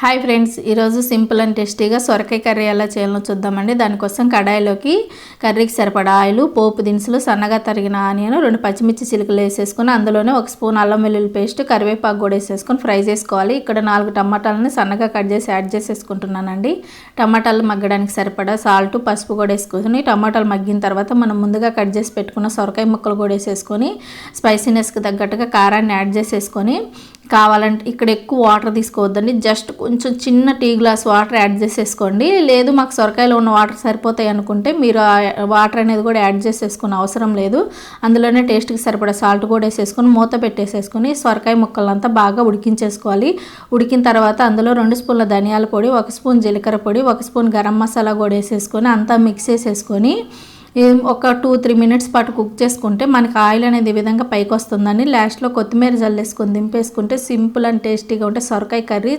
Hi friends ఈరోజు simple and టేస్టీగా సొరకాయ కర్రీ ఎలా చేయాలో చూద్దామండి. దానికోసం కడాయిలోకి కర్రీకి సరిపడా ఆయిల్ పోపు దినుసులు సన్నగా తరిగిన ఆనియన్ రెండు పచ్చిమిర్చి చిలుకలు వేసేసుకుని అందులోనే ఒక స్పూన్ అల్లం వెల్లుల్లి పేస్ట్ కరివేపాకు కూడా వేసేసుకొని ఫ్రై చేసుకోవాలి. ఇక్కడ నాలుగు టమాటాలని సన్నగా కట్ చేసి యాడ్ చేసేసుకుంటున్నానండి. టమాటాలు మగ్గడానికి సరిపడా సాల్ట్ పసుపు కూడా వేసుకొని టమాటాలు మగ్గిన తర్వాత మనం ముందుగా కట్ చేసి పెట్టుకున్న సొరకాయ ముక్కలు కూడా వేసేసుకొని స్పైసీనెస్కి తగ్గట్టుగా కారాన్ని యాడ్ చేసేసుకొని కావాలంటే ఇక్కడ ఎక్కువ వాటర్ తీసుకోవద్దండి. జస్ట్ కొంచెం చిన్న టీ గ్లాస్ వాటర్ యాడ్ చేసేసుకోండి. లేదు మాకు సొరకాయలో ఉన్న వాటర్ సరిపోతాయి అనుకుంటే మీరు ఆ వాటర్ అనేది కూడా యాడ్ చేసేసుకుని అవసరం లేదు. అందులోనే టేస్ట్కి సరిపడా సాల్ట్ కూడా వేసేసుకొని మూత పెట్టేసేసుకొని సొరకాయ ముక్కలంతా బాగా ఉడికించేసుకోవాలి. ఉడికిన తర్వాత అందులో రెండు స్పూన్ల ధనియాల పొడి ఒక స్పూన్ జీలకర్ర పొడి ఒక స్పూన్ గరం మసాలా కూడా వేసేసుకొని అంతా మిక్స్ చేసేసుకొని ఒక టూ త్రీ మినిట్స్ పాటు కుక్ చేసుకుంటే మనకి ఆయిల్ అనేది ఈ విధంగా పైకి వస్తుందని లాస్ట్లో కొత్తిమీర జల్లేసుకొని దింపేసుకుంటే సింపుల్ అండ్ టేస్టీగా ఉంటే సొరకాయ కర్రీ